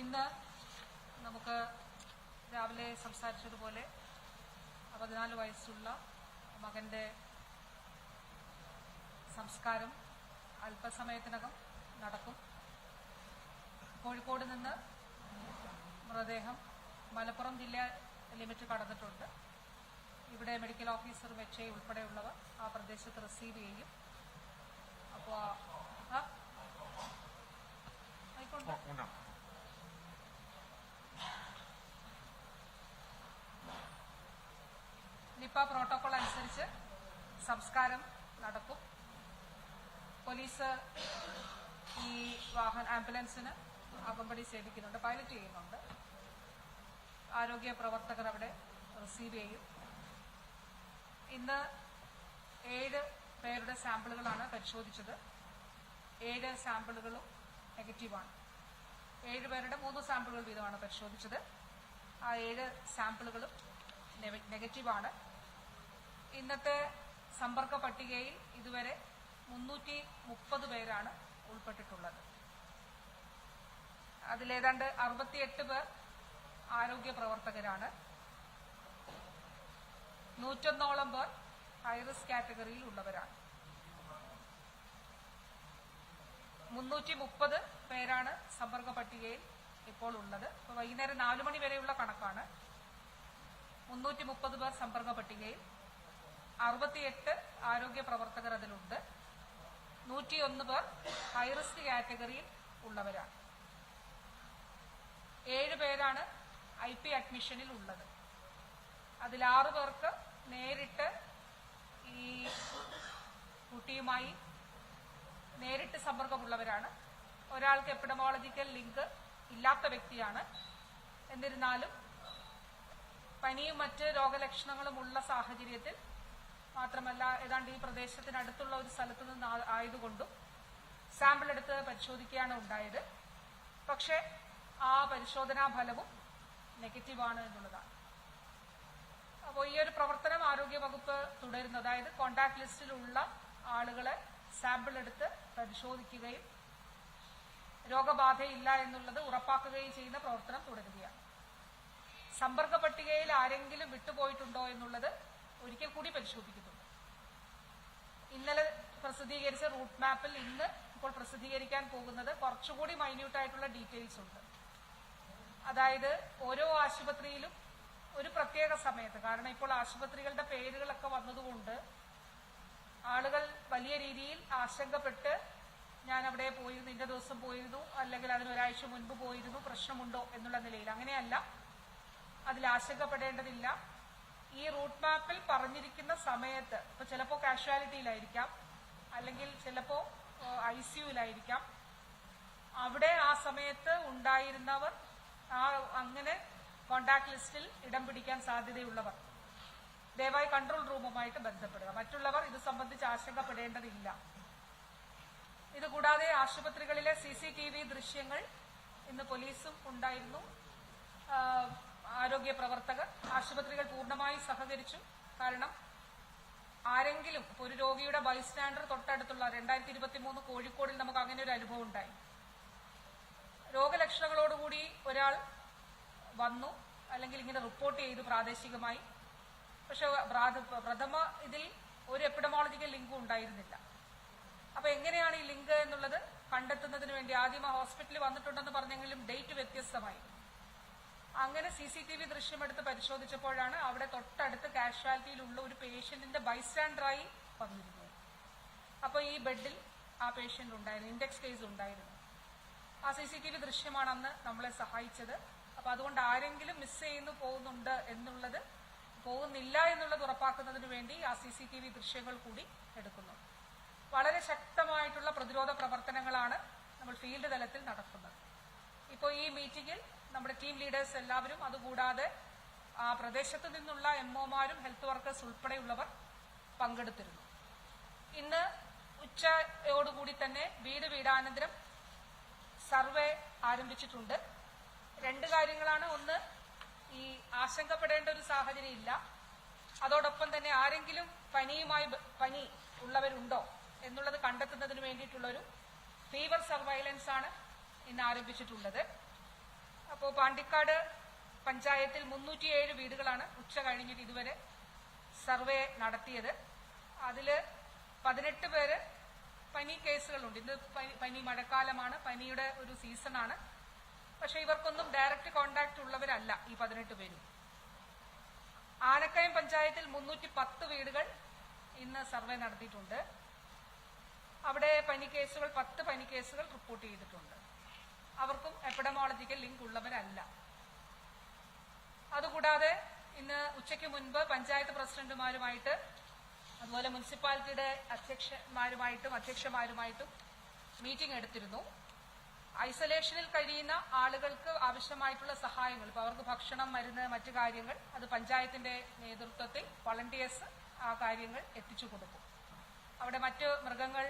ഇന്ന് നമുക്ക് രാവിലെ സംസാരിച്ചതുപോലെ പതിനാല് വയസ്സുള്ള മകന്റെ സംസ്കാരം അല്പസമയത്തിനകം നടക്കും. കോഴിക്കോട് നിന്ന് മൃതദേഹം മലപ്പുറം ജില്ല ലിമിറ്റ് കടന്നിട്ടുണ്ട്. ഇവിടെ മെഡിക്കൽ ഓഫീസർ എച്ച് ഉൾപ്പെടെയുള്ളവർ ആ പ്രദേശത്ത് റിസീവ് ചെയ്യും. അപ്പോൾ ആയിക്കോട്ടെ. നിപ്പ പ്രോട്ടോകോൾ അനുസരിച്ച് സംസ്കാരം നടക്കും പോലീസ് ഈ വാഹന ആംബുലൻസിന് അകമ്പടി സേവിക്കുന്നുണ്ട് പൈലറ്റ് ചെയ്യുന്നുണ്ട്. ആരോഗ്യ പ്രവർത്തകർ അവിടെ റിസീവ് ചെയ്യും. ഇന്ന് ഏഴ് പേരുടെ സാമ്പിളുകളാണ് പരിശോധിച്ചത്. ഏഴ് സാമ്പിളുകളും നെഗറ്റീവാണ് ഏഴ് പേരുടെ മൂന്ന് സാമ്പിളുകൾ വീതമാണ് പരിശോധിച്ചത്. ആ ഏഴ് സാമ്പിളുകളും നെഗറ്റീവാണ്. ഇന്നത്തെ സമ്പർക്ക പട്ടികയിൽ ഇതുവരെ മുന്നൂറ്റി മുപ്പത് പേരാണ് ഉൾപ്പെട്ടിട്ടുള്ളത്. അതിലേതാണ്ട് അറുപത്തിയെട്ട് പേർ ആരോഗ്യ പ്രവർത്തകരാണ്. നൂറ്റൊന്നോളം പേർ ഹൈറിസ്ക് കാറ്റഗറിയിൽ ഉള്ളവരാണ്. മുന്നൂറ്റി മുപ്പത് പേരാണ് സമ്പർക്ക പട്ടികയിൽ ഇപ്പോൾ ഉള്ളത്. വൈകുന്നേരം നാലു മണി വരെയുള്ള കണക്കാണ്. മുന്നൂറ്റി മുപ്പത് പേർ സമ്പർക്ക പട്ടികയിൽ അറുപത്തിയെട്ട് ആരോഗ്യ പ്രവർത്തകർ അതിലുണ്ട്. നൂറ്റിയൊന്ന് പേർ ഹൈറിസ്ക് കാറ്റഗറിയിൽ ഉള്ളവരാണ്. ഏഴ് പേരാണ് ഐ പി അഡ്മിഷനിൽ ഉള്ളത്. അതിൽ ആറ് പേർക്ക് നേരിട്ട് ഈ കുട്ടിയുമായി നേരിട്ട് സമ്പർക്കമുള്ളവരാണ്. ഒരാൾക്ക് എപ്പിഡമോളജിക്കൽ ലിങ്ക് ഇല്ലാത്ത വ്യക്തിയാണ്. എന്നിരുന്നാലും പനിയും മറ്റ് രോഗലക്ഷണങ്ങളും ഉള്ള സാഹചര്യത്തിൽ മാത്രമല്ല ഏതാണ്ട് ഈ പ്രദേശത്തിനടുത്തുള്ള ഒരു സ്ഥലത്തു നിന്ന് ആയതുകൊണ്ടും സാമ്പിൾ എടുത്ത് പരിശോധിക്കുകയാണ് ഉണ്ടായത്. പക്ഷേ ആ പരിശോധനാ ഫലവും നെഗറ്റീവാണ് എന്നുള്ളതാണ്. അപ്പോൾ ഈ ഒരു പ്രവർത്തനം ആരോഗ്യ വകുപ്പ് തുടരുന്നു. അതായത് കോണ്ടാക്ട് ലിസ്റ്റിലുള്ള ആളുകളെ സാമ്പിൾ എടുത്ത് പരിശോധിക്കുകയും രോഗബാധയില്ല എന്നുള്ളത് ഉറപ്പാക്കുകയും ചെയ്യുന്ന പ്രവർത്തനം തുടരുകയാണ്. സമ്പർക്ക പട്ടികയിൽ ആരെങ്കിലും വിട്ടുപോയിട്ടുണ്ടോ എന്നുള്ളത് ഒരിക്കൽ കൂടി പരിശോധിക്കുന്നുണ്ട്. ഇന്നലെ പ്രസിദ്ധീകരിച്ച റൂട്ട് മാപ്പിൽ ഇന്ന് ഇപ്പോൾ പ്രസിദ്ധീകരിക്കാൻ പോകുന്നത് കുറച്ചുകൂടി മൈന്യൂട്ടായിട്ടുള്ള ഡീറ്റെയിൽസ് ഉണ്ട്. അതായത് ഓരോ ആശുപത്രിയിലും ഒരു പ്രത്യേക സമയത്ത് കാരണം ഇപ്പോൾ ആശുപത്രികളുടെ പേരുകളൊക്കെ വന്നതുകൊണ്ട് ആളുകൾ വലിയ രീതിയിൽ ആശങ്കപ്പെട്ട് ഞാൻ അവിടെ പോയിരുന്നു ഇന്ന ദിവസം പോയിരുന്നു അല്ലെങ്കിൽ അതിന് ഒരാഴ്ച മുൻപ് പോയിരുന്നു പ്രശ്നമുണ്ടോ എന്നുള്ള നിലയിൽ. അങ്ങനെയല്ല അതിൽ ആശങ്കപ്പെടേണ്ടതില്ല. ഈ റൂട്ട് മാപ്പിൽ പറഞ്ഞിരിക്കുന്ന സമയത്ത് ഇപ്പൊ ചിലപ്പോ കാഷ്വാലിറ്റിയിലായിരിക്കാം അല്ലെങ്കിൽ ചിലപ്പോ ഐ സിയുലായിരിക്കാം അവിടെ ആ സമയത്ത് ഉണ്ടായിരുന്നവർ ആ അങ്ങനെ കോണ്ടാക്ട് ലിസ്റ്റിൽ ഇടം പിടിക്കാൻ സാധ്യതയുള്ളവർ. ദയവായി കൺട്രോൾ റൂമുമായിട്ട് ബന്ധപ്പെടുക. മറ്റുള്ളവർ ഇത് സംബന്ധിച്ച് ആശങ്കപ്പെടേണ്ടതില്ല. ഇതുകൂടാതെ ആശുപത്രികളിലെ സി സി ടി വി ദൃശ്യങ്ങൾ ഇന്ന് പോലീസും ഉണ്ടായിരുന്നു. ആരോഗ്യ പ്രവർത്തകർ ആശുപത്രികൾ പൂർണമായി സഹകരിച്ചു. കാരണം ആരെങ്കിലും ഒരു രോഗിയുടെ ബൈസ്റ്റാൻഡർ തൊട്ടടുത്തുള്ള രണ്ടായിരത്തി ഇരുപത്തി മൂന്ന് കോഴിക്കോടിൽ നമുക്ക് അങ്ങനെ ഒരു അനുഭവം ഉണ്ടായി. രോഗലക്ഷണങ്ങളോടുകൂടി ഒരാൾ വന്നു അല്ലെങ്കിൽ ഇങ്ങനെ റിപ്പോർട്ട് ചെയ്തു പ്രാദേശികമായി. പക്ഷെ പ്രാഥ- പ്രഥമ ഇതിൽ ഒരു എപ്പിഡമോളജിക്കൽ ലിങ്കും ഉണ്ടായിരുന്നില്ല. അപ്പൊ എങ്ങനെയാണ് ഈ ലിങ്ക് എന്നുള്ളത് കണ്ടെത്തുന്നതിന് വേണ്ടി ആദ്യം ആ ഹോസ്പിറ്റലിൽ വന്നിട്ടുണ്ടെന്ന് പറഞ്ഞെങ്കിലും ഡേറ്റ് വ്യത്യസ്തമായി. അങ്ങനെ സി സി ടി വി ദൃശ്യമെടുത്ത് പരിശോധിച്ചപ്പോഴാണ് അവിടെ തൊട്ടടുത്ത് കാഷ്വാലിറ്റിയിലുള്ള ഒരു പേഷ്യന്റിന്റെ ബൈസ്റ്റാൻഡറായി വന്നിരുന്നത്. അപ്പോൾ ഈ ബെഡിൽ ആ പേഷ്യന്റ് ഉണ്ടായിരുന്നു ഇൻഡെക്സ് കേസ് ഉണ്ടായിരുന്നു. ആ സി സി ടി വി ദൃശ്യമാണ് അന്ന് നമ്മളെ സഹായിച്ചത്. അപ്പോൾ അതുകൊണ്ട് ആരെങ്കിലും മിസ് ചെയ്യുന്നു പോകുന്നുണ്ട് എന്നുള്ളത് പോകുന്നില്ല എന്നുള്ളത് ഉറപ്പാക്കുന്നതിന് വേണ്ടി ആ സി സി ടി വി ദൃശ്യങ്ങൾ കൂടി എടുക്കുന്നു. വളരെ ശക്തമായിട്ടുള്ള പ്രതിരോധ പ്രവർത്തനങ്ങളാണ് നമ്മൾ ഫീൽഡ് തലത്തിൽ നടക്കുന്നത് ഇപ്പോൾ ഈ മീറ്റിംഗിൽ നമ്മുടെ ടീം ലീഡേഴ്സ് എല്ലാവരും അതുകൂടാതെ ആ പ്രദേശത്ത് നിന്നുള്ള എംഒമാരും ഹെൽത്ത് വർക്കേഴ്സ് ഉൾപ്പെടെയുള്ളവർ പങ്കെടുത്തിരുന്നു. ഇന്ന് ഉച്ചയോടുകൂടി തന്നെ വീട് വീടാനന്തരം സർവേ ആരംഭിച്ചിട്ടുണ്ട്. രണ്ട് കാര്യങ്ങളാണ്. ഒന്ന് ഈ ആശങ്കപ്പെടേണ്ട ഒരു സാഹചര്യം ഇല്ല അതോടൊപ്പം തന്നെ ആരെങ്കിലും പനിയുമായി പനി ഉള്ളവരുണ്ടോ എന്നുള്ളത് കണ്ടെത്തുന്നതിന് വേണ്ടിയിട്ടുള്ളൊരു ഫീവർ സർവൈലൻസ് ആണ് ഇന്ന് ആരംഭിച്ചിട്ടുള്ളത്. പാണ്ടിക്കാട് പഞ്ചായത്തിൽ മുന്നൂറ്റിയേഴ് വീടുകളാണ് ഉച്ച കഴിഞ്ഞിട്ട് ഇതുവരെ സർവേ നടത്തിയത്. അതിൽ പതിനെട്ട് പേര് പനി കേസുകളുണ്ട്. ഇത് പനി- മഴക്കാലമാണ്. പനിയുടെ ഒരു സീസണാണ്. പക്ഷെ ഇവർക്കൊന്നും ഡയറക്റ്റ് കോണ്ടാക്ട് ഉള്ളവരല്ല ഈ പതിനെട്ട് പേരും. ആനക്കയം പഞ്ചായത്തിൽ മുന്നൂറ്റി പത്ത് വീടുകൾ ഇന്ന് സർവേ നടത്തിയിട്ടുണ്ട്. അവിടെ പനി കേസുകൾ പത്ത് പനി കേസുകൾ റിപ്പോർട്ട് ചെയ്തിട്ടുണ്ട്. അവർക്കും എപ്പിഡമോളജിക്കൽ ലിങ്ക് ഉള്ളവരല്ല. അതുകൂടാതെ ഇന്ന് ഉച്ചയ്ക്ക് മുൻപ് പഞ്ചായത്ത് പ്രസിഡന്റുമാരുമായിട്ട് അതുപോലെ മുനിസിപ്പാലിറ്റിയുടെ അധ്യക്ഷന്മാരുമായിട്ടും അധ്യക്ഷന്മാരുമായിട്ടും മീറ്റിംഗ് എടുത്തിരുന്നു. ഐസൊലേഷനിൽ കഴിയുന്ന ആളുകൾക്ക് ആവശ്യമായിട്ടുള്ള സഹായങ്ങൾ ഇപ്പോൾ അവർക്ക് ഭക്ഷണം മരുന്ന് മറ്റു കാര്യങ്ങൾ അത് പഞ്ചായത്തിന്റെ നേതൃത്വത്തിൽ വളണ്ടിയേഴ്സ് ആ കാര്യങ്ങൾ എത്തിച്ചു കൊടുക്കും അവിടെ മറ്റ് മൃഗങ്ങൾ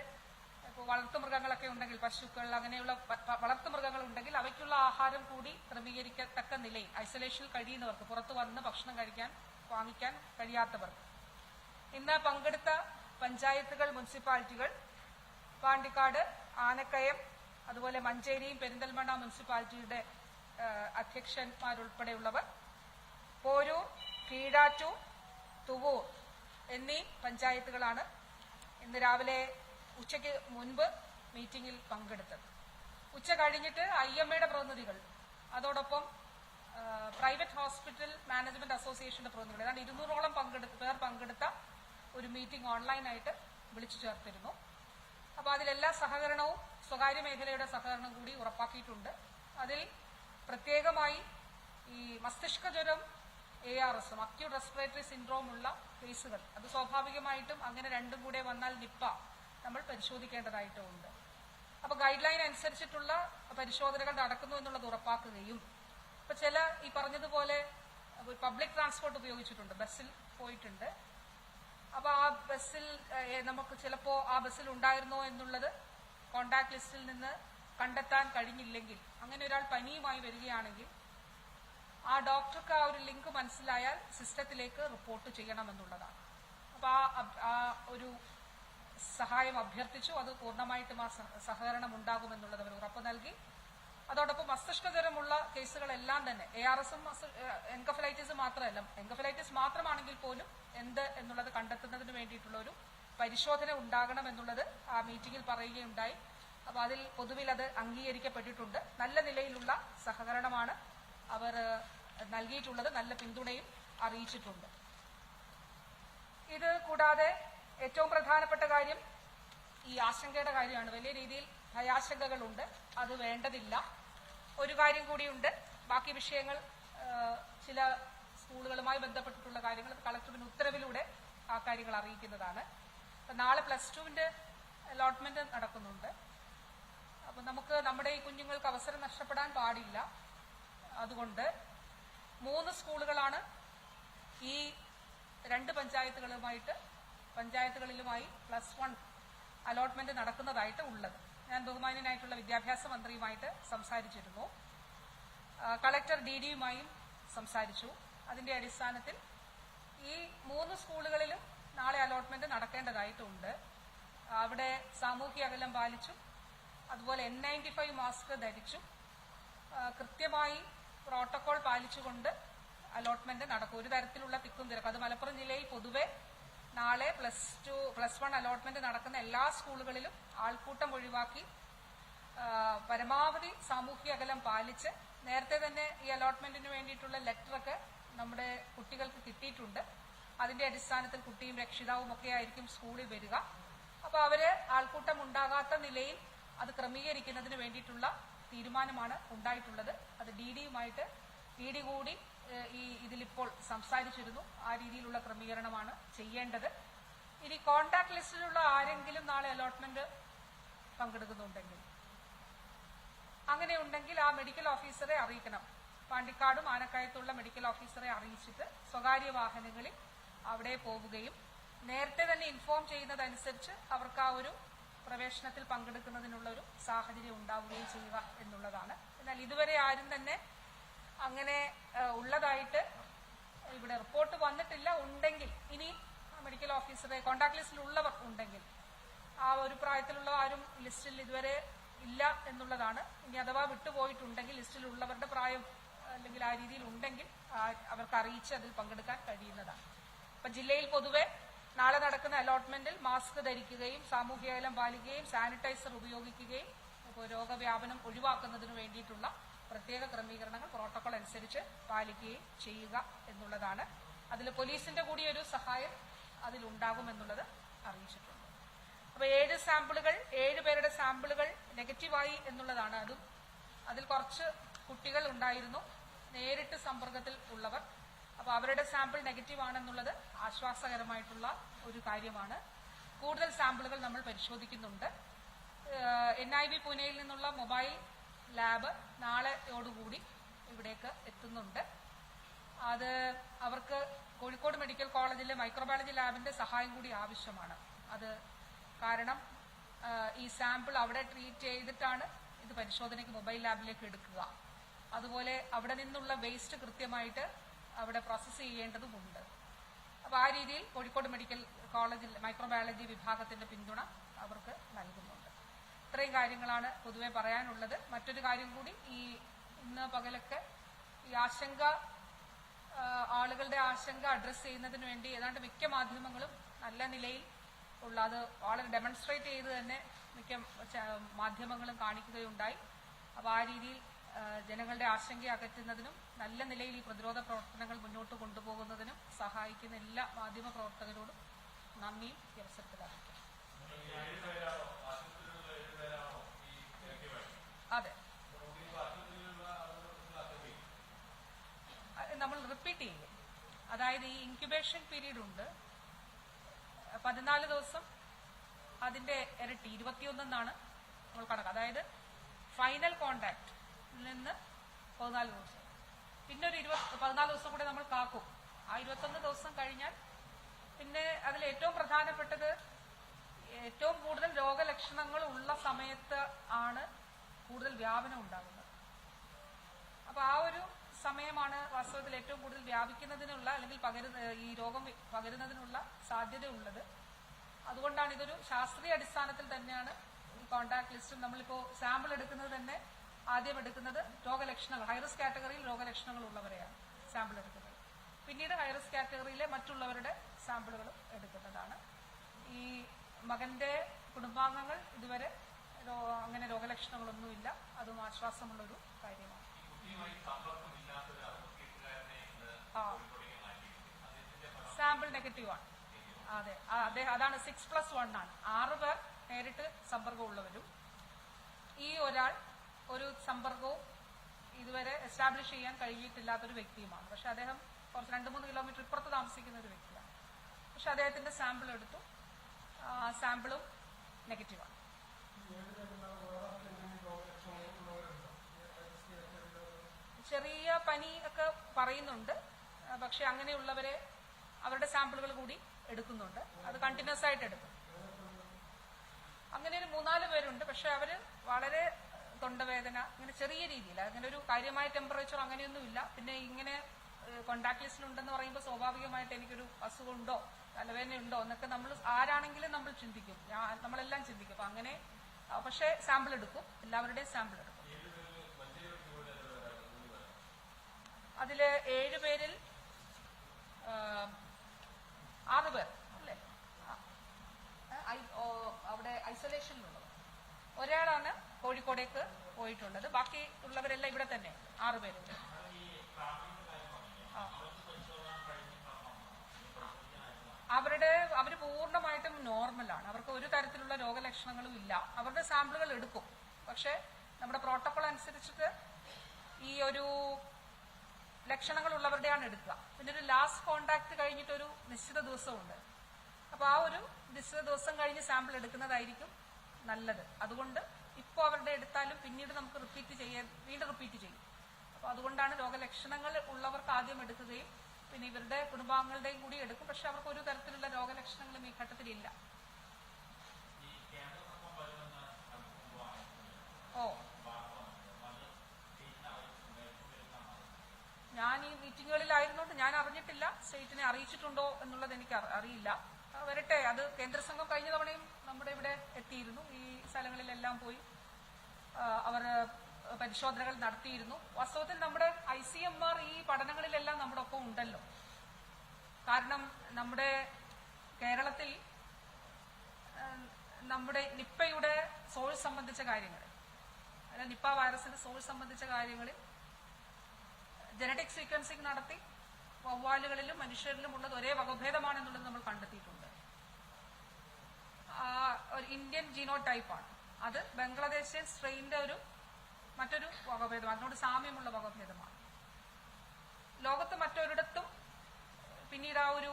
ഇപ്പോൾ വളർത്തുമൃഗങ്ങളൊക്കെ ഉണ്ടെങ്കിൽ പശുക്കൾ അങ്ങനെയുള്ള വളർത്തുമൃഗങ്ങൾ ഉണ്ടെങ്കിൽ അവയ്ക്കുള്ള ആഹാരം കൂടി ക്രമീകരിക്കത്തക്ക നിലയിൽ ഐസൊലേഷനിൽ കഴിയുന്നവർക്ക് പുറത്തു വന്ന് ഭക്ഷണം കഴിക്കാൻ വാങ്ങിക്കാൻ കഴിയാത്തവർക്ക് ഇന്ന് പങ്കെടുത്ത പഞ്ചായത്തുകൾ മുനിസിപ്പാലിറ്റികൾ പാണ്ടിക്കാട് ആനക്കയം അതുപോലെ മഞ്ചേരിയും പെരിന്തൽമണ്ണ മുനിസിപ്പാലിറ്റിയുടെ അധ്യക്ഷന്മാരുൾപ്പെടെയുള്ളവർ പോരൂർ കീഴാറ്റൂർ തുവൂർ എന്നീ പഞ്ചായത്തുകളാണ് ഇന്ന് രാവിലെ ഉച്ചയ്ക്ക് മുൻപ് മീറ്റിംഗിൽ പങ്കെടുത്തത്. ഉച്ച കഴിഞ്ഞിട്ട് ഐ എം എയുടെ പ്രതിനിധികൾ അതോടൊപ്പം പ്രൈവറ്റ് ഹോസ്പിറ്റൽ മാനേജ്മെന്റ് അസോസിയേഷന്റെ പ്രതിനിധികൾ ഏതാണ്ട് ഇരുന്നൂറോളം പങ്കെടുത്ത പേർ പങ്കെടുത്ത ഒരു മീറ്റിംഗ് ഓൺലൈനായിട്ട് വിളിച്ചു ചേർത്തിരുന്നു. അപ്പോൾ അതിലെല്ലാ സഹകരണവും സ്വകാര്യ മേഖലയുടെ സഹകരണം കൂടി ഉറപ്പാക്കിയിട്ടുണ്ട്. അതിൽ പ്രത്യേകമായി ഈ മസ്തിഷ്ക ജ്വരം എ ആർ എസും അക്യൂട്ട് റെസ്പിറേറ്ററി സിൻഡ്രോം ഉള്ള കേസുകൾ അത് സ്വാഭാവികമായിട്ടും അങ്ങനെ രണ്ടും കൂടെ വന്നാൽ നിപ്പ നമ്മൾ പരിശോധിക്കേണ്ടതായിട്ടുമുണ്ട് അപ്പൊ ഗൈഡ് ലൈൻ അനുസരിച്ചിട്ടുള്ള പരിശോധനകൾ നടക്കുന്നു എന്നുള്ളത് ഉറപ്പാക്കുകയും ഇപ്പൊ ചില ഈ പറഞ്ഞതുപോലെ പബ്ലിക് ട്രാൻസ്പോർട്ട് ഉപയോഗിച്ചിട്ടുണ്ട് ബസ്സിൽ പോയിട്ടുണ്ട്. അപ്പൊ ആ ബസ്സിൽ നമുക്ക് ചിലപ്പോ ആ ബസ്സിൽ ഉണ്ടായിരുന്നോ എന്നുള്ളത് കോണ്ടാക്ട് ലിസ്റ്റിൽ നിന്ന് കണ്ടെത്താൻ കഴിഞ്ഞില്ലെങ്കിൽ അങ്ങനെ ഒരാൾ പനിയുമായി വരികയാണെങ്കിൽ ആ ഡോക്ടർക്ക് ആ ഒരു ലിങ്ക് മനസ്സിലായാൽ സിസ്റ്റത്തിലേക്ക് റിപ്പോർട്ട് ചെയ്യണമെന്നുള്ളതാണ്. അപ്പൊ ആ ആ ഒരു സഹായം അഭ്യർത്ഥിച്ചു. അത് പൂർണമായിട്ടും ആ സഹകരണം ഉണ്ടാകുമെന്നുള്ളത് അവർ ഉറപ്പ് നൽകി. അതോടൊപ്പം മസ്തിഷ്ക ജ്വരമുള്ള കേസുകളെല്ലാം തന്നെ എ ആർ എസും എൻകഫലൈറ്റിസ് മാത്രമല്ല എൻകഫലൈറ്റിസ് മാത്രമാണെങ്കിൽ പോലും എന്ത് എന്നുള്ളത് കണ്ടെത്തുന്നതിന് വേണ്ടിയിട്ടുള്ള ഒരു പരിശോധന ഉണ്ടാകണം എന്നുള്ളത് ആ മീറ്റിംഗിൽ പറയുകയുണ്ടായി. അപ്പോൾ അതിൽ പൊതുവിൽ അത് അംഗീകരിക്കപ്പെട്ടിട്ടുണ്ട്. നല്ല നിലയിലുള്ള സഹകരണമാണ് അവർ നൽകിയിട്ടുള്ളത്. നല്ല പിന്തുണയും അറിയിച്ചിട്ടുണ്ട്. ഇത് കൂടാതെ ഏറ്റവും പ്രധാനപ്പെട്ട കാര്യം ഈ ആശങ്കയുടെ കാര്യമാണ്. വലിയ രീതിയിൽ ഭയാശങ്കകളുണ്ട്. അത് വേണ്ടതില്ല. ഒരു കാര്യം കൂടിയുണ്ട്. ബാക്കി വിഷയങ്ങൾ ചില സ്കൂളുകളുമായി ബന്ധപ്പെട്ടിട്ടുള്ള കാര്യങ്ങൾ കളക്ടറിന് ഉത്തരവിലൂടെ ആ കാര്യങ്ങൾ അറിയിക്കുന്നതാണ്. നാളെ പ്ലസ് ടുവിന്റെ അലോട്ട്മെന്റ് നടക്കുന്നുണ്ട്. അപ്പൊ നമുക്ക് നമ്മുടെ ഈ കുഞ്ഞുങ്ങൾക്ക് അവസരം നഷ്ടപ്പെടാൻ പാടില്ല. അതുകൊണ്ട് മൂന്ന് സ്കൂളുകളാണ് ഈ രണ്ട് പഞ്ചായത്തുകളുമായിട്ട് പഞ്ചായത്തുകളിലുമായി പ്ലസ് വൺ അലോട്ട്മെന്റ് നടക്കുന്നതായിട്ട് ഉള്ളത്. ഞാൻ ബഹുമാന്യനായിട്ടുള്ള വിദ്യാഭ്യാസ മന്ത്രിയുമായിട്ട് സംസാരിച്ചിരുന്നു. കളക്ടർ ഡി ഡിയുമായും സംസാരിച്ചു. അതിന്റെ അടിസ്ഥാനത്തിൽ ഈ മൂന്ന് സ്കൂളുകളിലും നാളെ അലോട്ട്മെന്റ് നടക്കേണ്ടതായിട്ടുണ്ട്. അവിടെ സാമൂഹ്യ അകലം പാലിച്ചു അതുപോലെ എൻ നയന്റി ഫൈവ് മാസ്ക് ധരിച്ചു കൃത്യമായി പ്രോട്ടോകോൾ പാലിച്ചുകൊണ്ട് അലോട്ട്മെന്റ് നടക്കും. ഒരു തരത്തിലുള്ള തിക്കും തിരക്കും. അത് മലപ്പുറം ജില്ലയിൽ പൊതുവെ നാളെ plus two plus one allotment നടക്കുന്ന എല്ലാ സ്കൂളുകളിലും ആൾക്കൂട്ടം ഒഴിവാക്കി പരമാവധി സാമൂഹ്യ അകലം പാലിച്ച് നേരത്തെ തന്നെ ഈ അലോട്ട്മെന്റിന് വേണ്ടിയിട്ടുള്ള ലെറ്ററൊക്കെ നമ്മുടെ കുട്ടികൾക്ക് കിട്ടിയിട്ടുണ്ട്. അതിന്റെ അടിസ്ഥാനത്തിൽ കുട്ടിയും രക്ഷിതാവും ഒക്കെ ആയിരിക്കും സ്കൂളിൽ വരിക. അപ്പോൾ അവർ ആൾക്കൂട്ടം ഉണ്ടാകാത്ത നിലയിൽ അത് ക്രമീകരിക്കുന്നതിന് വേണ്ടിയിട്ടുള്ള തീരുമാനമാണ് ഉണ്ടായിട്ടുള്ളത്. അത് ഡി ഡിയുമായിട്ട് ഡി ഡി കൂടി ഈ ഇതിലിപ്പോൾ സംസാരിച്ചിരുന്നു. ആ രീതിയിലുള്ള ക്രമീകരണമാണ് ചെയ്യേണ്ടത്. ഇനി കോണ്ടാക്ട് ലിസ്റ്റിലുള്ള ആരെങ്കിലും നാളെ അലോട്ട്മെന്റ് പങ്കെടുക്കുന്നുണ്ടെങ്കിൽ. അങ്ങനെ ഉണ്ടെങ്കിൽ ആ മെഡിക്കൽ ഓഫീസറെ അറിയിക്കണം. പാണ്ടിക്കാടും ആനക്കയത്തുള്ള മെഡിക്കൽ ഓഫീസറെ അറിയിച്ചിട്ട് സ്വകാര്യ വാഹനങ്ങളിൽ അവിടെ പോവുകയും നേരത്തെ തന്നെ ഇൻഫോം ചെയ്യുന്നതനുസരിച്ച് അവർക്ക് ആ ഒരു പ്രവേശനത്തിൽ പങ്കെടുക്കുന്നതിനുള്ള ഒരു സാഹചര്യം ഉണ്ടാവുകയും ചെയ്യുക എന്നുള്ളതാണ്. എന്നാൽ ഇതുവരെ ആരും തന്നെ അങ്ങനെ ഉള്ളതായിട്ട് ഇവിടെ റിപ്പോർട്ട് വന്നിട്ടില്ല. ഉണ്ടെങ്കിൽ ഇനി മെഡിക്കൽ ഓഫീസറെ കോണ്ടാക്ട് ലിസ്റ്റിൽ ഉള്ളവർ ഉണ്ടെങ്കിൽ ആ ഒരു പ്രായത്തിലുള്ള ആരും ലിസ്റ്റിൽ ഇതുവരെ ഇല്ല എന്നുള്ളതാണ്. ഇനി അഥവാ വിട്ടുപോയിട്ടുണ്ടെങ്കിൽ ലിസ്റ്റിലുള്ളവരുടെ പ്രായം അല്ലെങ്കിൽ ആ രീതിയിൽ ഉണ്ടെങ്കിൽ അവർക്ക് അറിയിച്ച് അതിൽ പങ്കെടുക്കാൻ കഴിയുന്നതാണ്. അപ്പൊ ജില്ലയിൽ പൊതുവെ നാളെ നടക്കുന്ന അലോട്ട്മെന്റിൽ മാസ്ക് ധരിക്കുകയും സാമൂഹ്യ അകലം പാലിക്കുകയും സാനിറ്റൈസർ ഉപയോഗിക്കുകയും രോഗവ്യാപനം ഒഴിവാക്കുന്നതിന് വേണ്ടിയിട്ടുള്ള പ്രത്യേക ക്രമീകരണങ്ങൾ പ്രോട്ടോകോൾ അനുസരിച്ച് പാലിക്കുകയും ചെയ്യുക എന്നുള്ളതാണ്. അതിൽ പോലീസിന്റെ കൂടി ഒരു സഹായം അതിലുണ്ടാകുമെന്നുള്ളത് അറിയിച്ചിട്ടുണ്ട്. അപ്പൊ ഏഴ് സാമ്പിളുകൾ ഏഴ് പേരുടെ സാമ്പിളുകൾ നെഗറ്റീവായി എന്നുള്ളതാണ് അതും. അതിൽ കുറച്ച് കുട്ടികൾ ഉണ്ടായിരുന്നു നേരിട്ട് സമ്പർക്കത്തിൽ ഉള്ളവർ. അപ്പോൾ അവരുടെ സാമ്പിൾ നെഗറ്റീവ് ആണെന്നുള്ളത് ആശ്വാസകരമായിട്ടുള്ള ഒരു കാര്യമാണ്. കൂടുതൽ സാമ്പിളുകൾ നമ്മൾ പരിശോധിക്കുന്നുണ്ട്. എൻ ഐ വി പൂനെയിൽ നിന്നുള്ള മൊബൈൽ ലാബ് നാളെയോടുകൂടി ഇവിടേക്ക് എത്തുന്നുണ്ട്. അത് അവർക്ക് കോഴിക്കോട് മെഡിക്കൽ കോളേജിലെ മൈക്രോബയോളജി ലാബിന്റെ സഹായം കൂടി ആവശ്യമാണ്. അത് കാരണം ഈ സാമ്പിൾ അവിടെ ട്രീറ്റ് ചെയ്തിട്ടാണ് ഇത് പരിശോധനയ്ക്ക് മൊബൈൽ ലാബിലേക്ക് എടുക്കുക. അതുപോലെ അവിടെ നിന്നുള്ള വേസ്റ്റ് കൃത്യമായിട്ട് അവിടെ പ്രോസസ് ചെയ്യേണ്ടതുമുണ്ട്. അപ്പോൾ ആ രീതിയിൽ കോഴിക്കോട് മെഡിക്കൽ കോളേജിൽ മൈക്രോബയോളജി വിഭാഗത്തിന്റെ പിന്തുണ അവർക്ക് നൽകുന്നുണ്ട്. ഇത്രയും കാര്യങ്ങളാണ് പൊതുവെ പറയാനുള്ളത്. മറ്റൊരു കാര്യം കൂടി ഈ ഇന്ന് പകലൊക്കെ ഈ ആശങ്ക ആളുകളുടെ ആശങ്ക അഡ്രസ്സ് ചെയ്യുന്നതിന് വേണ്ടി ഏതാണ്ട് മിക്ക മാധ്യമങ്ങളും നല്ല നിലയിൽ ഉള്ള അത് വളരെ ഡെമോൺസ്ട്രേറ്റ് ചെയ്ത് തന്നെ മിക്ക മാധ്യമങ്ങളും കാണിക്കുകയുണ്ടായി. അപ്പോൾ ആ രീതിയിൽ ജനങ്ങളുടെ ആശങ്ക അകറ്റുന്നതിനും നല്ല നിലയിൽ ഈ പ്രതിരോധ പ്രവർത്തനങ്ങൾ മുന്നോട്ട് കൊണ്ടുപോകുന്നതിനും സഹായിക്കുന്ന എല്ലാ മാധ്യമ പ്രവർത്തകരോടും നന്ദിയും ഈ അവസരത്തിൽ അറിയിക്കാം. അതെ. നമ്മൾ റിപ്പീറ്റ് ചെയ്യും അതായത് ഈ ഇൻക്യുബേഷൻ പീരീഡ് ഉണ്ട്. പതിനാല് ദിവസം അതിന്റെ ഇരട്ടി ഇരുപത്തിയൊന്നെന്നാണ് നമ്മൾ കണക്ക്. അതായത് ഫൈനൽ കോണ്ടാക്ട് നിന്ന് പതിനാല് ദിവസം. പിന്നെ ഒരു ഇരുപത് പതിനാല് ദിവസം കൂടെ നമ്മൾ കാക്കും. ആ ഇരുപത്തൊന്ന് ദിവസം കഴിഞ്ഞാൽ പിന്നെ അതിൽ ഏറ്റവും പ്രധാനപ്പെട്ടത് ഏറ്റവും കൂടുതൽ രോഗലക്ഷണങ്ങൾ ഉള്ള സമയത്ത് ആണ് കൂടുതൽ വ്യാപനം ഉണ്ടാകുന്നത്. അപ്പൊ ആ ഒരു സമയമാണ് വാസ്തവത്തിൽ ഏറ്റവും കൂടുതൽ വ്യാപിക്കുന്നതിനുള്ള അല്ലെങ്കിൽ പകരുന്ന ഈ രോഗം പകരുന്നതിനുള്ള സാധ്യത ഉള്ളത് അതുകൊണ്ടാണ് ഇതൊരു ശാസ്ത്രീയ അടിസ്ഥാനത്തിൽ തന്നെയാണ് ഈ കോണ്ടാക്ട് ലിസ്റ്റും നമ്മളിപ്പോ സാമ്പിൾ എടുക്കുന്നത് തന്നെ ആദ്യം എടുക്കുന്നത് രോഗലക്ഷണങ്ങൾ ഹൈറിസ് കാറ്റഗറിയിൽ രോഗലക്ഷണങ്ങൾ ഉള്ളവരെയാണ് സാമ്പിൾ എടുക്കുന്നത്. പിന്നീട് ഹൈറിസ് കാറ്റഗറിയിലെ മറ്റുള്ളവരുടെ സാമ്പിളുകളും എടുക്കുന്നതാണ്. ഈ മകന്റെ കുടുംബാംഗങ്ങൾ ഇതുവരെ അങ്ങനെ രോഗലക്ഷണങ്ങളൊന്നുമില്ല. അതും ആശ്വാസമുള്ളൊരു കാര്യമാണ്. സാമ്പിൾ നെഗറ്റീവ് ആണ്. അതെ. അദ്ദേഹം അതാണ് സിക്സ് പ്ലസ് വൺ ആണ്. ആറ് പേർ നേരിട്ട് സമ്പർക്കമുള്ളവരും ഈ ഒരാൾ ഒരു സമ്പർക്കവും ഇതുവരെ എസ്റ്റാബ്ലിഷ് ചെയ്യാൻ കഴിഞ്ഞിട്ടില്ലാത്തൊരു വ്യക്തിയുമാണ്. പക്ഷെ അദ്ദേഹം കുറച്ച് രണ്ട് മൂന്ന് കിലോമീറ്റർ ഇപ്പുറത്ത് താമസിക്കുന്ന ഒരു വ്യക്തിയാണ്. പക്ഷെ അദ്ദേഹത്തിന്റെ സാമ്പിൾ എടുത്തു. സാമ്പിളും നെഗറ്റീവാണ് ചെറിയ പനി ഒക്കെ പറയുന്നുണ്ട്. പക്ഷെ അങ്ങനെയുള്ളവരെ അവരുടെ സാമ്പിളുകൾ കൂടി എടുക്കുന്നുണ്ട്. അത് കണ്ടിന്യൂസ് ആയിട്ട് എടുക്കും. അങ്ങനെ ഒരു മൂന്നാൽ പേരുണ്ട്. പക്ഷെ അവർ വളരെ തൊണ്ടവേദന ഇങ്ങനെ ചെറിയ രീതിയിൽ അങ്ങനെ ഒരു കാര്യമായ ടെമ്പറേച്ചർ അങ്ങനെയൊന്നുമില്ല. പിന്നെ ഇങ്ങനെ കോണ്ടാക്ട് ലിസ്റ്റിലുണ്ടെന്ന് പറയുമ്പോൾ സ്വാഭാവികമായിട്ട് എനിക്കൊരു അസുഖമുണ്ടോ തലവേദനയുണ്ടോ എന്നൊക്കെ നമ്മൾ ആരാണെങ്കിലും നമ്മൾ ചിന്തിക്കും. നമ്മളെല്ലാം ചിന്തിക്കും. അപ്പൊ അങ്ങനെ പക്ഷെ സാമ്പിൾ എടുക്കും എല്ലാവരുടെയും സാമ്പിൾ എടുക്കും അതിൽ ഏഴ് പേരിൽ ആറ് പേർ അല്ലേ? അവിടെ ഐസൊലേഷനിലുള്ളത് ഒരാളാണ് കോഴിക്കോടേക്ക് പോയിട്ടുള്ളത്. ബാക്കി ഉള്ളവരെല്ലാം ഇവിടെ തന്നെ. ആറ് അവരുടെ അവർ പൂർണമായിട്ടും നോർമലാണ്. അവർക്ക് ഒരു തരത്തിലുള്ള രോഗലക്ഷണങ്ങളും ഇല്ല. അവരുടെ സാമ്പിളുകൾ എടുക്കും. പക്ഷെ നമ്മുടെ പ്രോട്ടോകോൾ അനുസരിച്ചിട്ട് ഈ ഒരു ലക്ഷണങ്ങൾ ഉള്ളവരുടെയാണ് എടുക്കുക. പിന്നെ ഒരു ലാസ്റ്റ് കോണ്ടാക്ട് കഴിഞ്ഞിട്ട് ഒരു നിശ്ചിത ദിവസമുണ്ട്. അപ്പൊ ആ ഒരു നിശ്ചിത ദിവസം കഴിഞ്ഞ് സാമ്പിൾ എടുക്കുന്നതായിരിക്കും നല്ലത്. അതുകൊണ്ട് ഇപ്പോൾ അവരുടെ എടുത്താലും പിന്നീട് നമുക്ക് റിപ്പീറ്റ് ചെയ്യാൻ വീണ്ടും റിപ്പീറ്റ് ചെയ്യും. അപ്പൊ അതുകൊണ്ടാണ് രോഗലക്ഷണങ്ങൾ ഉള്ളവർക്ക് ആദ്യം എടുക്കുകയും പിന്നെ ഇവരുടെ കുടുംബാംഗങ്ങളുടെയും കൂടി എടുക്കും. പക്ഷെ അവർക്ക് ഒരു തരത്തിലുള്ള രോഗലക്ഷണങ്ങളും ഈ ഘട്ടത്തിലില്ല ഓ. ഞാൻ ഈ മീറ്റിങ്ങുകളിലായിരുന്നോണ്ട് ഞാൻ അറിഞ്ഞിട്ടില്ല. സ്റ്റേറ്റിനെ അറിയിച്ചിട്ടുണ്ടോ എന്നുള്ളത് എനിക്ക് അറിയില്ല. വരട്ടെ. അത് കേന്ദ്ര സംഘം കഴിഞ്ഞ തവണയും നമ്മുടെ ഇവിടെ എത്തിയിരുന്നു. ഈ സ്ഥലങ്ങളിലെല്ലാം പോയി. അവർ പരിശോധനകൾ നടത്തിയിരുന്നു. വാസ്തവത്തിൽ നമ്മുടെ ഐ സി എം ആർ ഈ പഠനങ്ങളിലെല്ലാം നമ്മുടെ ഒപ്പം ഉണ്ടല്ലോ. കാരണം നമ്മുടെ കേരളത്തിൽ നമ്മുടെ നിപ്പയുടെ സോഴ്സ് സംബന്ധിച്ച കാര്യങ്ങൾ അല്ല നിപ്പ വൈറസിന്റെ സോഴ്സ് സംബന്ധിച്ച കാര്യങ്ങളിൽ ജനറ്റിക് സീക്വൻസിങ് നടത്തി വവ്വാലുകളിലും മനുഷ്യരിലും ഉള്ളത് ഒരേ വകഭേദമാണെന്നുള്ളത് നമ്മൾ കണ്ടെത്തിയിട്ടുണ്ട്. ഒരു ഇന്ത്യൻ ജീനോ ടൈപ്പാണ് അത് ബംഗ്ലാദേശിയൻ സ്ട്രെയിനിന്റെ ഒരു മറ്റൊരു വകഭേദമാണ് അതിനോട് സാമ്യമുള്ള വകഭേദമാണ്. ലോകത്ത് മറ്റൊരിടത്തും പിന്നീട് ആ ഒരു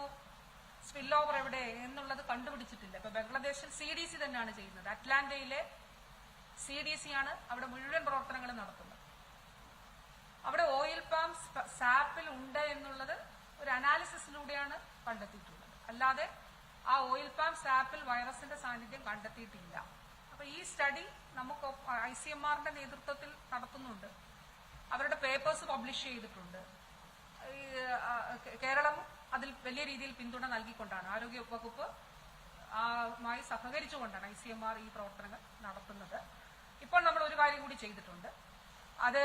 സ്പിൽ ഓവർ എവിടെ എന്നുള്ളത് കണ്ടുപിടിച്ചിട്ടില്ല. ഇപ്പൊ ബംഗ്ലാദേശിൽ സി ഡി സി തന്നെയാണ് ചെയ്യുന്നത്. അറ്റ്ലാന്റയിലെ സി ഡി സി ആണ് അവിടെ മുഴുവൻ പ്രവർത്തനങ്ങളും നടത്തുന്നത്. അവിടെ ഓയിൽ പാം സാപ്പിൽ ഉണ്ട് എന്നുള്ളത് ഒരു അനാലിസിസിലൂടെയാണ് കണ്ടെത്തിയിട്ടുള്ളത്. അല്ലാതെ ആ ഓയിൽ പാം സാപ്പിൽ വൈറസിന്റെ സാന്നിധ്യം കണ്ടെത്തിയിട്ടില്ല. അപ്പൊ ഈ സ്റ്റഡി നമുക്ക് ഐ സി എം ആറിന്റെ നേതൃത്വത്തിൽ നടത്തുന്നുണ്ട്. അവരുടെ പേപ്പേഴ്സ് പബ്ലിഷ് ചെയ്തിട്ടുണ്ട്. കേരളം അതിൽ വലിയ രീതിയിൽ പിന്തുണ നൽകിക്കൊണ്ടാണ്. ആരോഗ്യ വകുപ്പ് മായി സഹകരിച്ചുകൊണ്ടാണ് ഐ സി എം ആർ ഈ പ്രവർത്തനങ്ങൾ നടത്തുന്നത്. ഇപ്പോൾ നമ്മൾ ഒരു കാര്യം കൂടി ചെയ്തിട്ടുണ്ട്. അത്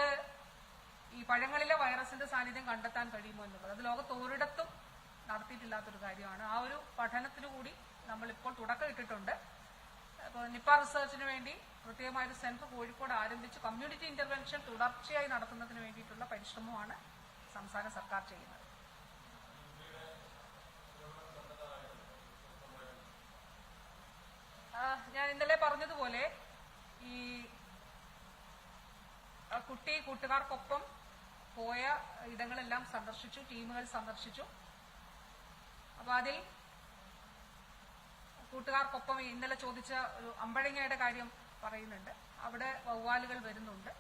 ഈ പഴങ്ങളിലെ വൈറസിന്റെ സാന്നിധ്യം കണ്ടെത്താൻ കഴിയുമോ എന്നുള്ളത്. അത് ലോകത്ത് ഒരിടത്തും നടത്തിയിട്ടില്ലാത്തൊരു കാര്യമാണ്. ആ ഒരു പഠനത്തിനു കൂടി നമ്മളിപ്പോൾ തുടക്കം ഇട്ടിട്ടുണ്ട്. അപ്പോൾ നിപ്പ റിസർച്ചിന് വേണ്ടി പ്രത്യേകമായൊരു സെന്റർ കോഴിക്കോട് ആരംഭിച്ച് കമ്മ്യൂണിറ്റി ഇന്റർവെൻഷൻ തുടർച്ചയായി നടത്തുന്നതിന് വേണ്ടിയിട്ടുള്ള പരിശ്രമമാണ് സംസ്ഥാന സർക്കാർ ചെയ്യുന്നത്. ഞാൻ ഇന്നലെ പറഞ്ഞതുപോലെ ഈ കുട്ടി കൂട്ടുകാർക്കൊപ്പം പോയ ഇടങ്ങളെല്ലാം സന്ദർശിച്ചു ടീമുകൾ സന്ദർശിച്ചു. അപ്പൊ അതിൽ കൂട്ടുകാർക്കൊപ്പം ഇന്നലെ ചോദിച്ച ഒരു അമ്പഴങ്ങയുടെ കാര്യം പറയുന്നുണ്ട്. അവിടെ വവ്വാലുകൾ വരുന്നുണ്ട്.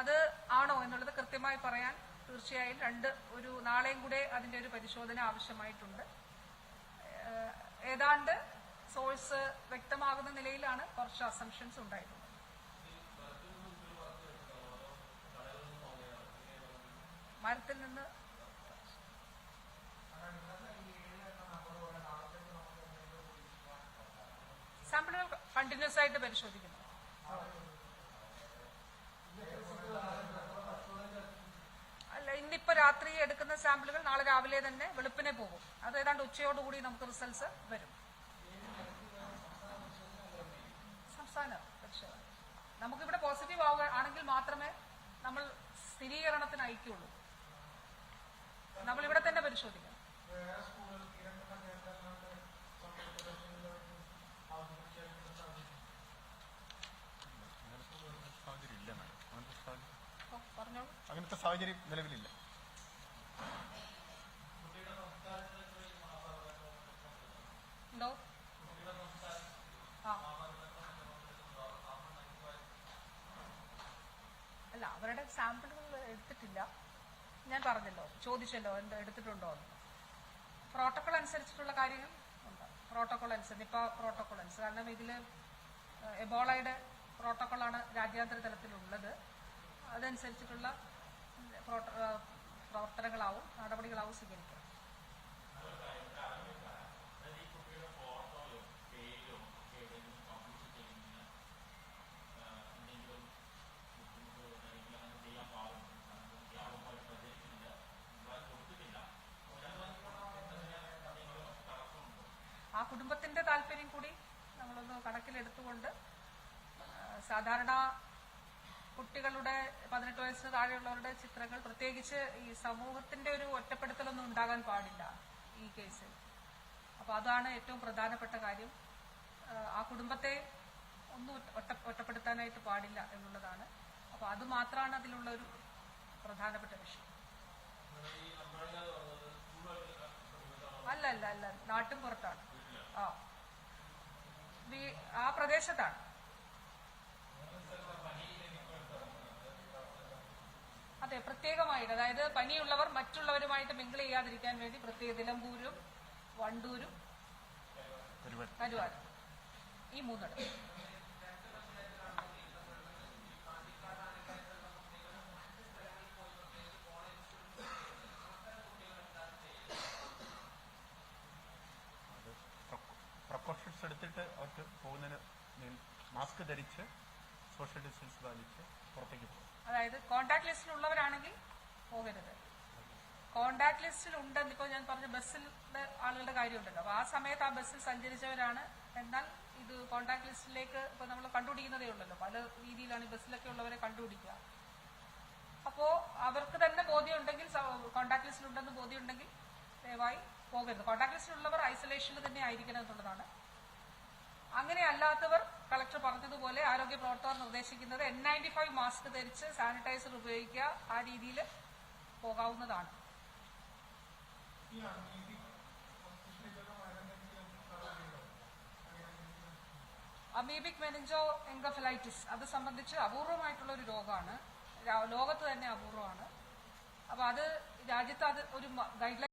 അത് ആണോ എന്നുള്ളത് കൃത്യമായി പറയാൻ തീർച്ചയായും രണ്ട് ഒരു നാളെയും കൂടെ അതിന്റെ ഒരു പരിശോധന ആവശ്യമായിട്ടുണ്ട്. ഏതാണ്ട് സോഴ്സ് വ്യക്തമാകുന്ന നിലയിലാണ് കുറച്ച് അസംഷൻസ് ഉണ്ടായിരുന്നത്. മരത്തിൽ നിന്ന് സാമ്പിളുകൾ കണ്ടിന്യൂസ് ആയിട്ട് പരിശോധിക്കുന്നു അല്ല ഇന്നിപ്പോ രാത്രി എടുക്കുന്ന സാമ്പിളുകൾ നാളെ രാവിലെ തന്നെ വെളുപ്പിനെ പോകും. അത് ഏതാണ്ട് ഉച്ചയോടുകൂടി നമുക്ക് റിസൾട്ട്സ് വരും. സംസ്ഥാന പരിശോധന. നമുക്കിവിടെ പോസിറ്റീവ് ആവുക ആണെങ്കിൽ മാത്രമേ നമ്മൾ സ്ഥിരീകരണത്തിന് അയക്കുള്ളൂ നമ്മൾ ഇവിടെ തന്നെ പരിശോധിക്കണം സാഹചര്യം ഇല്ല മാഡം അങ്ങനത്തെ സാഹചര്യം ഓ, പറഞ്ഞോളൂ അങ്ങനത്തെ സാഹചര്യം നിലവിലില്ല. അല്ല അവരുടെ സാമ്പിളുകൾ എടുത്തിട്ടില്ല. ഞാൻ പറഞ്ഞല്ലോ ചോദിച്ചല്ലോ എന്താ എടുത്തിട്ടുണ്ടോ എന്ന്. പ്രോട്ടോകോൾ അനുസരിച്ചിട്ടുള്ള കാര്യങ്ങൾ ഉണ്ട്. പ്രോട്ടോകോൾ അനുസരിച്ച് ഇപ്പോൾ പ്രോട്ടോകോൾ അനുസരിച്ച് കാരണം ഇതിൽ എബോളയുടെ പ്രോട്ടോകോളാണ് രാജ്യാന്തര തലത്തിലുള്ളത്. അതനുസരിച്ചിട്ടുള്ള പ്രവർത്തനങ്ങളാവും നടപടികളാവും സ്വീകരിക്കുക. ആ കുടുംബത്തിന്റെ താല്പര്യം കൂടി നമ്മളൊന്ന് കണക്കിലെടുത്തുകൊണ്ട് സാധാരണ കുട്ടികളുടെ പതിനെട്ട് വയസ്സിന് താഴെയുള്ളവരുടെ ചിത്രങ്ങൾ പ്രത്യേകിച്ച് ഈ സമൂഹത്തിന്റെ ഒരു ഒറ്റപ്പെടുത്തലൊന്നും ഉണ്ടാകാൻ പാടില്ല ഈ കേസിൽ. അപ്പൊ അതാണ് ഏറ്റവും പ്രധാനപ്പെട്ട കാര്യം. ആ, കുടുംബത്തെ ഒന്നും ഒറ്റ- ഒറ്റ ഒറ്റപ്പെടുത്താനായിട്ട് പാടില്ല എന്നുള്ളതാണ്. അപ്പൊ അത് മാത്രമാണ് അതിലുള്ള ഒരു പ്രധാനപ്പെട്ട വിഷയം. അല്ല അല്ല. അല്ല നാട്ടും പുറത്താണ് ആ പ്രദേശത്താണ്. പ്രത്യേകമായിട്ട് അതായത് പനിയുള്ളവർ മറ്റുള്ളവരുമായിട്ട് മിങ്കിൾ ചെയ്യാതിരിക്കാൻ വേണ്ടി പ്രത്യേക നിലമ്പൂരും വണ്ടൂരും കരുവാരും ഈ മൂന്നിടം എടുത്തിട്ട് അവർക്ക് പോകുന്നതിന് മാസ്ക് ധരിച്ച് സോഷ്യൽ ഡിസ്റ്റൻസ് പാലിച്ച് പുറത്തേക്ക് പോകും. അതായത് കോണ്ടാക്ട് ലിസ്റ്റിലുള്ളവരാണെങ്കിൽ പോകരുത്. കോണ്ടാക്ട് ലിസ്റ്റിൽ ഉണ്ടെന്ന് ഇപ്പോൾ ഞാൻ പറഞ്ഞ ബസ്സിൽ ആളുകളുടെ കാര്യമുണ്ടല്ലോ. അപ്പോൾ ആ സമയത്ത് ആ ബസ്സിൽ സഞ്ചരിച്ചവരാണ്. എന്നാൽ ഇത് കോണ്ടാക്ട് ലിസ്റ്റിലേക്ക് ഇപ്പോൾ നമ്മൾ കണ്ടുപിടിക്കുന്നതേ ഉള്ളല്ലോ. പല രീതിയിലാണ് ബസ്സിലൊക്കെ ഉള്ളവരെ കണ്ടുപിടിക്കുക. അപ്പോൾ അവർക്ക് തന്നെ ബോധ്യം ഉണ്ടെങ്കിൽ കോണ്ടാക്ട് ലിസ്റ്റിൽ ഉണ്ടെന്ന് ബോധ്യം ഉണ്ടെങ്കിൽ ദയവായി പോകരുത്. കോണ്ടാക്ട് ലിസ്റ്റിലുള്ളവർ ഐസൊലേഷനിൽ തന്നെ ആയിരിക്കണം എന്നുള്ളതാണ്. അങ്ങനെ അല്ലാത്തവർ കളക്ടർ പറഞ്ഞതുപോലെ ആരോഗ്യ പ്രവർത്തകർ നിർദ്ദേശിക്കുന്നത് എൻ നയന്റി ഫൈവ് മാസ്ക് ധരിച്ച് സാനിറ്റൈസർ ഉപയോഗിക്കുക ആ രീതിയിൽ പോകാവുന്നതാണ്. അമീബിക് മെനിഞ്ചോ എൻകഫലൈറ്റിസ് അത് സംബന്ധിച്ച് അപൂർവമായിട്ടുള്ള ഒരു രോഗമാണ് ലോകത്ത് തന്നെ അപൂർവമാണ്. അപ്പൊ അത് രാജ്യത്ത് അത് ഒരു ഗൈഡ്